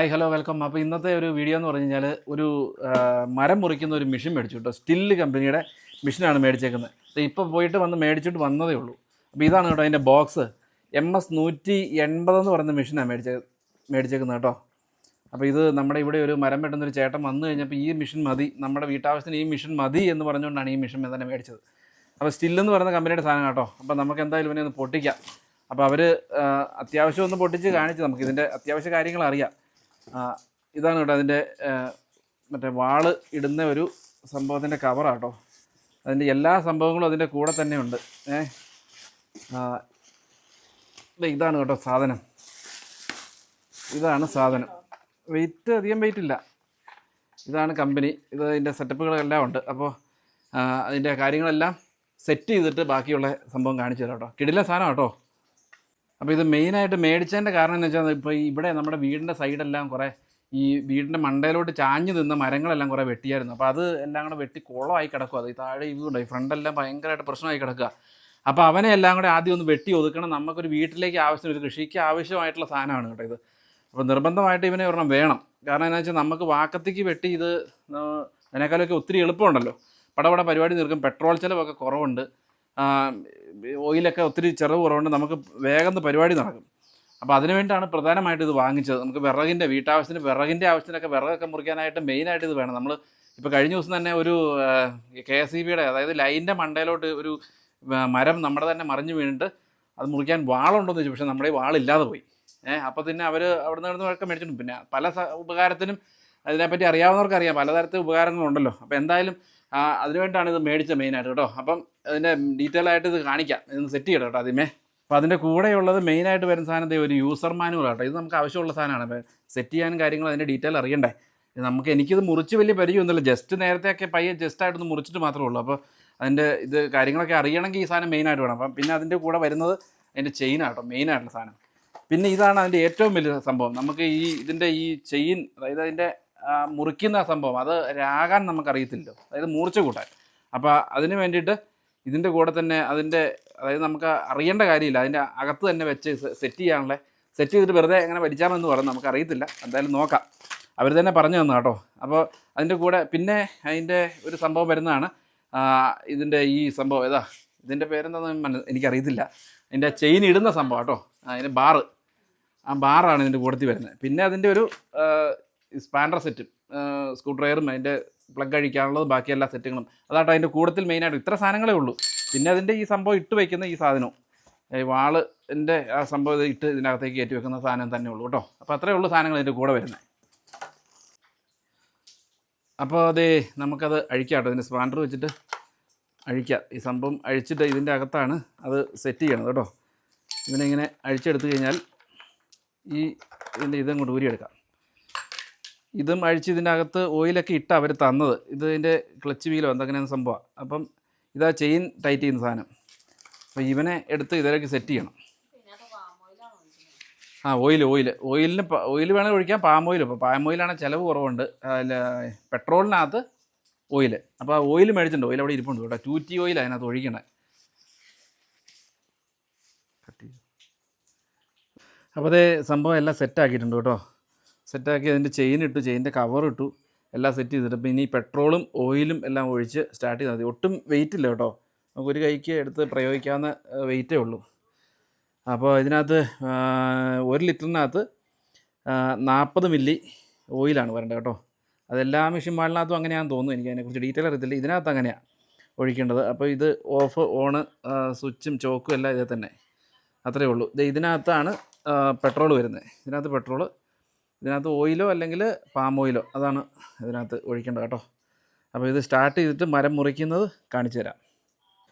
Hi hello welcome അപ്പോൾ ഇന്നത്തെ ഒരു വീഡിയോ എന്ന് പറഞ്ഞു കഴിഞ്ഞാൽ ഒരു മരം മുറിക്കുന്ന ഒരു മെഷീൻ മേടിച്ചു കേട്ടോ. സ്റ്റില്ല് കമ്പനിയുടെ മെഷീനാണ് മേടിച്ചേക്കുന്നത്. ഇപ്പോൾ പോയിട്ട് വന്ന് മേടിച്ചിട്ട് വന്നതേ ഉള്ളൂ. അപ്പോൾ ഇതാണ് കേട്ടോ അതിന്റെ ബോക്സ് എം എസ് നൂറ്റി എൺപതെന്ന് പറയുന്ന മെഷീനാണ് മേടിച്ച മേടിച്ചേക്കുന്നത് കേട്ടോ. അപ്പോൾ ഇത് നമ്മുടെ ഇവിടെ ഒരു മരം വെട്ടുന്ന ഒരു ചേട്ടൻ വന്നു കഴിഞ്ഞപ്പോൾ ഈ മെഷീൻ മതി നമ്മുടെ വീട്ടാവശ്യത്തിന് ഈ മെഷീൻ മതി എന്ന് പറഞ്ഞുകൊണ്ടാണ് ഈ മെഷീൻ തന്നെ മേടിച്ചത്. അപ്പോൾ സ്റ്റില്ലെന്ന് പറയുന്ന കമ്പനിയുടെ സാധനം കേട്ടോ. അപ്പോൾ നമുക്ക് എന്തായാലും ഇവനെ ഒന്ന് പൊട്ടിക്കാം. അപ്പോൾ അവർ അത്യാവശ്യം ഒന്ന് പൊട്ടിച്ച് കാണിച്ച് നമുക്ക് ഇതിന്റെ അത്യാവശ്യ കാര്യങ്ങൾ അറിയാം. ഇതാണ് കേട്ടോ അതിന്റെ മറ്റേ വാൾ ഇടുന്ന ഒരു സംഭവത്തിന്റെ കവറാട്ടോ അതിന്റെ എല്ലാ സംഭവങ്ങളും അതിന്റെ കൂടെ തന്നെ ഉണ്ട്. ഏ ഇതാണ് കേട്ടോ സാധനം. ഇതാണ് സാധനം. വെയിറ്റ് അധികം വെയിറ്റ് ഇല്ല. ഇതാണ് കമ്പനി ഇത് അതിന്റെ സെറ്റപ്പുകളെല്ലാം ഉണ്ട്. അപ്പോൾ അതിന്റെ കാര്യങ്ങളെല്ലാം സെറ്റ് ചെയ്തിട്ട് ബാക്കിയുള്ള സംഭവം കാണിച്ചു തരാം കേട്ടോ. കിടില സാധനം കേട്ടോ. അപ്പോൾ ഇത് മെയിനായിട്ട് മേടിച്ചതിന്റെ കാരണം എന്ന് വെച്ചാൽ ഇപ്പോൾ ഇവിടെ നമ്മുടെ വീടിന്റെ സൈഡെല്ലാം കുറേ ഈ വീടിന്റെ മണ്ടയിലോട്ട് ചാഞ്ഞു നിന്ന മരങ്ങളെല്ലാം കുറേ വെട്ടിയായിരുന്നു. അപ്പോൾ അത് എല്ലാം കൂടെ വെട്ടി കുളമായി കിടക്കുക അത് ഈ താഴെ ഇതുണ്ട് ഈ ഫ്രണ്ടെല്ലാം ഭയങ്കരമായിട്ട് പ്രശ്നമായി കിടക്കുക അപ്പോൾ അവനെ എല്ലാം കൂടെ ആദ്യം ഒന്ന് വെട്ടി ഒതുക്കണം. നമുക്കൊരു വീട്ടിലേക്ക് ആവശ്യം ഒരു കൃഷിക്ക് ആവശ്യമായിട്ടുള്ള സാധനമാണ് കേട്ടോ ഇത്. അപ്പോൾ നിർബന്ധമായിട്ട് ഇവനെ ഒരെണ്ണം വേണം. കാരണം എന്താ വെച്ചാൽ നമുക്ക് വാക്കത്തേക്ക് വെട്ടി ഇത് അതിനേക്കാളൊക്കെ ഒത്തിരി എളുപ്പമുണ്ടല്ലോ. പടപട പരിപാടി തീർക്കും. പെട്രോൾ ചിലവൊക്കെ കുറവുണ്ട്. ഓയിലൊക്കെ ഒത്തിരി ചെറവ് കുറവുണ്ട് നമുക്ക് വേഗം പരിപാടി നടക്കും. അപ്പോൾ അതിന് വേണ്ടിയിട്ടാണ് പ്രധാനമായിട്ട് ഇത് വാങ്ങിച്ചത്. നമുക്ക് വിറകിന്റെ വീട്ടാവശ്യത്തിന് വിറകിന്റെ ആവശ്യത്തിനൊക്കെ വിറകൊക്കെ മുറിക്കാനായിട്ട് മെയിനായിട്ട് ഇത് വേണം. നമ്മൾ ഇപ്പോൾ കഴിഞ്ഞ ദിവസം തന്നെ ഒരു കെ എസ് ഇ ബിയുടെ അതായത് ലൈനിന്റെ മണ്ടയിലോട്ട് ഒരു മരം നമ്മുടെ തന്നെ മറിഞ്ഞു വീണിട്ട് അത് മുറിക്കാൻ വാളുണ്ടോയെന്ന് ചോദിച്ചു. പക്ഷേ നമ്മുടെ വാളില്ലാതെ പോയി. ഏഹ് അപ്പോൾ പിന്നെ അവർ അവിടെ നിന്ന് ഒക്കെ മേടിച്ചിട്ടുണ്ട്. പിന്നെ പല ഉപകാരത്തിനും അതിനെപ്പറ്റി അറിയാവുന്നവർക്കറിയാം. പലതരത്തിൽ ഉപകാരങ്ങളുണ്ടല്ലോ. അപ്പോൾ എന്തായാലും അതിനുവേണ്ടിയാണ് ഇത് മേടിച്ചത് മെയിനായിട്ട് കേട്ടോ. അപ്പം അതിന്റെ ഡീറ്റെയിൽ ആയിട്ട് ഇത് കാണിക്കാം. ഇതൊന്ന് സെറ്റ് ചെയ്യണം കേട്ടോ ആദ്യമേ. അപ്പോൾ അതിന്റെ കൂടെയുള്ളത് മെയിനായിട്ട് വരുന്ന സാധനം ഒരു യൂസർ മാനുവൽ കേട്ടോ ഇത് നമുക്ക് ആവശ്യമുള്ള സാധനമാണ്. അപ്പോൾ സെറ്റ് ചെയ്യാനും കാര്യങ്ങൾ അതിന്റെ ഡീറ്റെയിൽ അറിയണ്ടേ? നമുക്ക് എനിക്കിത് മുറിച്ച് വലിയ പരിചയമൊന്നുമില്ല ജസ്റ്റ് നേരത്തെയൊക്കെ പയ്യെ ജസ്റ്റ് ആയിട്ടൊന്ന് മുറിച്ചിട്ട് മാത്രമേ ഉള്ളൂ. അപ്പോൾ അതിന്റെ ഇത് കാര്യങ്ങളൊക്കെ അറിയണമെങ്കിൽ ഈ സാധനം മെയിനായിട്ട് വേണം. അപ്പം പിന്നെ അതിന്റെ കൂടെ വരുന്നത് അതിന്റെ ചെയിൻ ആട്ടോ മെയിനായിട്ടുള്ള സാധനം. പിന്നെ ഇതാണ് അതിന്റെ ഏറ്റവും വലിയ സംഭവം. നമുക്ക് ഈ ഇതിന്റെ ഈ ചെയിൻ അതായത് അതിന്റെ മുറിക്കുന്ന സംഭവം. അത് രാകാൻ നമുക്കറിയത്തില്ലോ അതായത് മൂർച്ച കൂട്ടാൻ. അപ്പോൾ അതിന് വേണ്ടിയിട്ട് ഇതിന്റെ കൂടെ തന്നെ അതിന്റെ അതായത് നമുക്ക് അറിയേണ്ട കാര്യമില്ല. അതിന്റെ അകത്ത് തന്നെ വെച്ച് സെറ്റ് ചെയ്യാനുള്ള സെറ്റ് ചെയ്തിട്ട് വെറുതെ എങ്ങനെ പഠിച്ചാമെന്ന് പറഞ്ഞാൽ നമുക്ക് അറിയത്തില്ല എന്തായാലും നോക്കാം. അവർ തന്നെ പറഞ്ഞു തന്നു കേട്ടോ. അപ്പോൾ അതിന്റെ കൂടെ പിന്നെ അതിന്റെ ഒരു സംഭവം വരുന്നതാണ്. ഇതിന്റെ ഈ സംഭവം ഏതാ? ഇതിന്റെ പേരെന്താണെന്ന് മന എനിക്കറിയത്തില്ല. അതിന്റെ ചെയിൻ ഇടുന്ന സംഭവം കേട്ടോ. അതിന്റെ ബാറ്. ആ ബാറാണ് ഇതിന്റെ കൂടത്തിൽ വരുന്നത്. പിന്നെ അതിന്റെ ഒരു സ്പാൻഡർ സെറ്റും സ്ക്രൂ ഡ്രൈവറും അതിന്റെ പ്ലഗ് അഴിക്കാനുള്ളത് ബാക്കി എല്ലാ സെറ്റുകളും അതാട്ടോ അതിന്റെ കൂടത്തിൽ മെയിനായിട്ട് ഇത്ര സാധനങ്ങളേ ഉള്ളൂ. പിന്നെ അതിന്റെ ഈ സംഭവം ഇട്ട് വയ്ക്കുന്ന ഈ സാധനവും. ഈ വാളിന്റെ ആ സംഭവം ഇട്ട് ഇതിനകത്തേക്ക് കയറ്റി വെക്കുന്ന സാധനം തന്നെ ഉള്ളൂ കേട്ടോ. അപ്പോൾ അത്രയേ ഉള്ളൂ സാധനങ്ങൾ ഇതിന്റെ കൂടെ വരുന്നത് അപ്പോൾ അതേ നമുക്കത് അഴിക്കാം കേട്ടോ ഇതിന്റെ സ്പാൻഡർ വെച്ചിട്ട് അഴിക്കാം. ഈ സംഭവം അഴിച്ചിട്ട് ഇതിന്റെ അകത്താണ് അത് സെറ്റ് ചെയ്യണത് കേട്ടോ. ഇതിനെ ഇങ്ങനെ അഴിച്ചെടുത്തു കഴിഞ്ഞാൽ ഈ ഇതിന്റെ ഇതങ്ങോട്ട് ഊരിയെടുക്കാം. ഇതും അഴിച്ച് ഇതിനകത്ത് ഓയിലൊക്കെ ഇട്ട് അവർ തന്നത്. ഇത് ഇതിന്റെ ക്ലച്ച് വീലോ എന്തെങ്കിലും സംഭവമാണ് അപ്പം ഇതാ ചെയിൻ ടൈറ്റ് ചെയ്യുന്ന സാധനം. അപ്പോൾ ഇവനെ എടുത്ത് ഇതിലേക്ക് സെറ്റ് ചെയ്യണം. ആ ഓയിൽ ഓയിൽ ഓയിലിന് ഓയിൽ വേണമെങ്കിൽ ഒഴിക്കാം. പാം ഓയിൽ ഇപ്പോൾ പാം ഓയിലാണ് ചിലവ് കുറവുണ്ട്. അല്ല പെട്രോളിനകത്ത് ഓയിൽ അപ്പോൾ ഓയിൽ മേടിച്ചിട്ടുണ്ട്. ഓയിൽ അവിടെ ഇരിപ്പുണ്ട് കേട്ടോ. ടൂറ്റി ഓയിൽ അതിനകത്ത് ഒഴിക്കണേ. അപ്പോൾ അതേ സംഭവം എല്ലാം സെറ്റാക്കിയിട്ടുണ്ട് കേട്ടോ. സെറ്റാക്കി അതിന്റെ ചെയിൻ ഇട്ടു ചെയിന്റെ കവർ ഇട്ടു എല്ലാം സെറ്റ് ചെയ്തിട്ട്. അപ്പോൾ ഇനി പെട്രോളും ഓയിലും എല്ലാം ഒഴിച്ച് സ്റ്റാർട്ട് ചെയ്താൽ മതി. ഒട്ടും വെയിറ്റ് ഇല്ല കേട്ടോ. നമുക്ക് ഒരു കൈക്ക് എടുത്ത് പ്രയോഗിക്കാവുന്ന വെയിറ്റേ ഉള്ളൂ. അപ്പോൾ ഇതിനകത്ത് ഒരു ലിറ്ററിനകത്ത് നാൽപ്പത് മില്ലി ഓയിലാണ് വരേണ്ടത് കേട്ടോ. അതെല്ലാ മെഷീൻ മാളിനകത്തും അങ്ങനെയാണെന്ന് തോന്നുന്നു. എനിക്ക് അതിനെക്കുറിച്ച് ഡീറ്റെയിൽ അറിയത്തില്ല. ഇതിനകത്ത് അങ്ങനെയാണ് ഒഴിക്കേണ്ടത്. അപ്പോൾ ഇത് ഓഫ് ഓണ് സ്വിച്ചും ചോക്കും എല്ലാം ഇതേ തന്നെ. അത്രയേ ഉള്ളൂ. ഇത് ഇതിനകത്താണ് പെട്രോൾ വരുന്നത്. ഇതിനകത്ത് പെട്രോൾ ഇതിനകത്ത് ഓയിലോ അല്ലെങ്കിൽ പാം ഓയിലോ അതാണ് ഇതിനകത്ത് ഒഴിക്കേണ്ടത് കേട്ടോ. അപ്പോൾ ഇത് സ്റ്റാർട്ട് ചെയ്തിട്ട് മരം മുറിക്കുന്നത് കാണിച്ചു തരാം.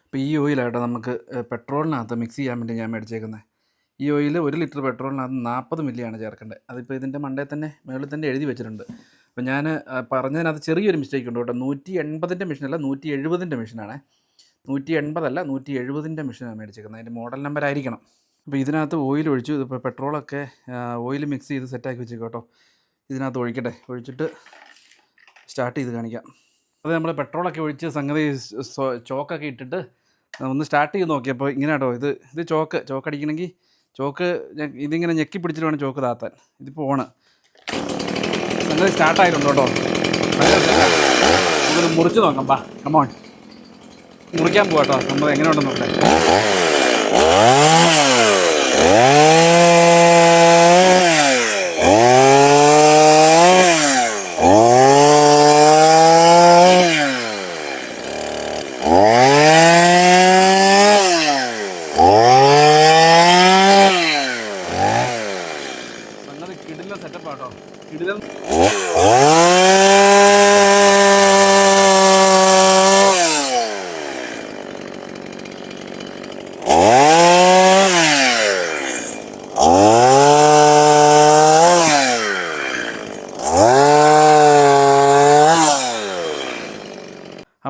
അപ്പോൾ ഈ ഓയിലാട്ടോ നമുക്ക് പെട്രോളിനകത്ത് മിക്സ് ചെയ്യാൻ വേണ്ടി ഞാൻ മേടിച്ചേക്കുന്നത് ഈ ഓയിൽ ഒരു ലിറ്റർ പെട്രോളിനകത്ത് നാൽപ്പത് മില്ലിയാണ് ചേർക്കേണ്ടത്. അതിപ്പോൾ ഇതിന്റെ മണ്ടേ തന്നെ മുകളിൽ തന്നെ എഴുതി വെച്ചിട്ടുണ്ട്. അപ്പോൾ ഞാൻ പറഞ്ഞതിനകത്ത് ചെറിയൊരു മിസ്റ്റേക്ക് ഉണ്ട് കേട്ടോ. നൂറ്റി എൺപതിന്റെ മെഷീനല്ല നൂറ്റി എഴുപതിന്റെ മെഷീനാണ് നൂറ്റി എൺപതല്ല നൂറ്റി എഴുപതിന്റെ മെഷീനാണ് മേടിച്ചേക്കുന്നത്. അതിന്റെ മോഡൽ നമ്പർ ആയിരിക്കണം. അപ്പോൾ ഇതിനകത്ത് ഓയിൽ ഒഴിച്ചു. ഇതിപ്പോൾ പെട്രോളൊക്കെ ഓയിൽ മിക്സ് ചെയ്ത് സെറ്റാക്കി വെച്ചേക്കും കേട്ടോ. ഇതിനകത്ത് ഒഴിക്കട്ടെ. ഒഴിച്ചിട്ട് സ്റ്റാർട്ട് ചെയ്ത് കാണിക്കാം. അത് നമ്മൾ പെട്രോളൊക്കെ ഒഴിച്ച് സംഗതി ചോക്കൊക്കെ ഇട്ടിട്ട് ഒന്ന് സ്റ്റാർട്ട് ചെയ്ത് നോക്കിയപ്പോൾ ഇങ്ങനെ കേട്ടോ. ഇത് ഇത് ചോക്ക് ചോക്ക് അടിക്കണമെങ്കിൽ ചോക്ക് ഇതിങ്ങനെ ഞെക്കി പിടിച്ചിട്ട് വേണം ചോക്ക് താത്താൻ. ഇതിപ്പോൾ ഓണ് സംഗതി സ്റ്റാർട്ടായിട്ടുണ്ട് കേട്ടോ. നമുക്കൊന്ന് മുറിച്ച് നോക്കാം. ബാ കമോൺ മുറിക്കാൻ പോകാം കേട്ടോ. നമ്മൾ എങ്ങനെ ഉണ്ടെന്ന് സംഗതി കിടിലൻ സെറ്റപ്പ് കേട്ടോ കിടിലൻ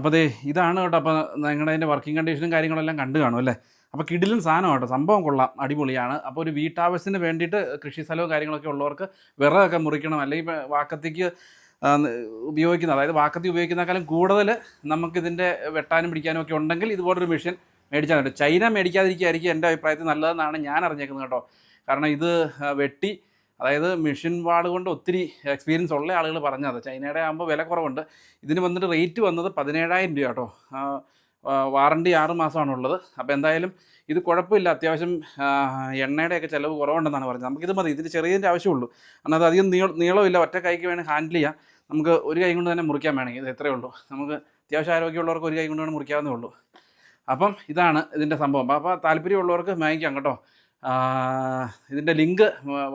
അപ്പോൾ ദേ ഇതാണ് കേട്ടോ അപ്പോൾ നിങ്ങളുടെ അതിന്റെ വർക്കിംഗ് കണ്ടീഷനും കാര്യങ്ങളെല്ലാം കണ്ടു കാണും അല്ലേ? അപ്പോൾ കിടിലൻ സാധനം കേട്ടോ സംഭവം കൊള്ളാം അടിപൊളിയാണ്. അപ്പോൾ ഒരു വീട്ടാവശ്യത്തിന് വേണ്ടിയിട്ട് കൃഷി സ്ഥലവും കാര്യങ്ങളൊക്കെ ഉള്ളവർക്ക് വിറകൊക്കെ മുറിക്കണം അല്ലെങ്കിൽ വാക്കത്തേക്ക് ഉപയോഗിക്കുന്ന അതായത് വാക്കത്തി ഉപയോഗിക്കുന്നേക്കാളും കൂടുതൽ നമുക്കിതിന്റെ വെട്ടാനും പിടിക്കാനും ഒക്കെ ഉണ്ടെങ്കിൽ ഇതുപോലൊരു മെഷീൻ മേടിച്ചാൽ ചൈന മേടിക്കാതിരിക്കുകയായിരിക്കും എന്റെ അഭിപ്രായത്തിൽ നല്ലതെന്നാണ് ഞാൻ അറിഞ്ഞേക്കുന്നത് കേട്ടോ. കാരണം ഇത് വെട്ടി അതായത് മെഷീൻ വാൾ കൊണ്ട് ഒത്തിരി എക്സ്പീരിയൻസ് ഉള്ള ആളുകൾ പറഞ്ഞത് ചൈനയുടെ ആകുമ്പോൾ വില കുറവുണ്ട്. ഇതിന് വന്നിട്ട് റേറ്റ് വന്നത് പതിനേഴായിരം രൂപ കേട്ടോ. വാറണ്ടി ആറ് മാസമാണുള്ളത് അപ്പോൾ എന്തായാലും ഇത് കുഴപ്പമില്ല. അത്യാവശ്യം എണ്ണയുടെയൊക്കെ ചിലവ് കുറവുണ്ടെന്നാണ് പറഞ്ഞത്. നമുക്കിത് മതി. ഇതിന് ചെറിയതിന്റെ ആവശ്യമുള്ളൂ. എന്നാൽ അത് അധികം നീള നീളമില്ല. ഒറ്റ കൈക്ക് വേണേൽ ഹാൻഡിൽ ചെയ്യാം. നമുക്ക് ഒരു കൈ കൊണ്ട് തന്നെ മുറിക്കാൻ വേണമെങ്കിൽ ഇത് എത്രയേ ഉള്ളൂ. നമുക്ക് അത്യാവശ്യം ആരോഗ്യമുള്ളവർക്ക് ഒരു കൈ കൊണ്ട് വേണം മുറിക്കാവുന്നേ ഉള്ളൂ. അപ്പം ഇതാണ് ഇതിന്റെ സംഭവം. അപ്പോൾ താല്പര്യമുള്ളവർക്ക് വാങ്ങിക്കാം കേട്ടോ. ഇതിന്റെ ലിങ്ക്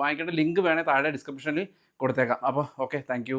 വാങ്ങിക്കേണ്ട ലിങ്ക് വേണേൽ താഴെ ഡിസ്ക്രിപ്ഷനിൽ കൊടുത്തേക്കാം. അപ്പോൾ ഓക്കെ താങ്ക്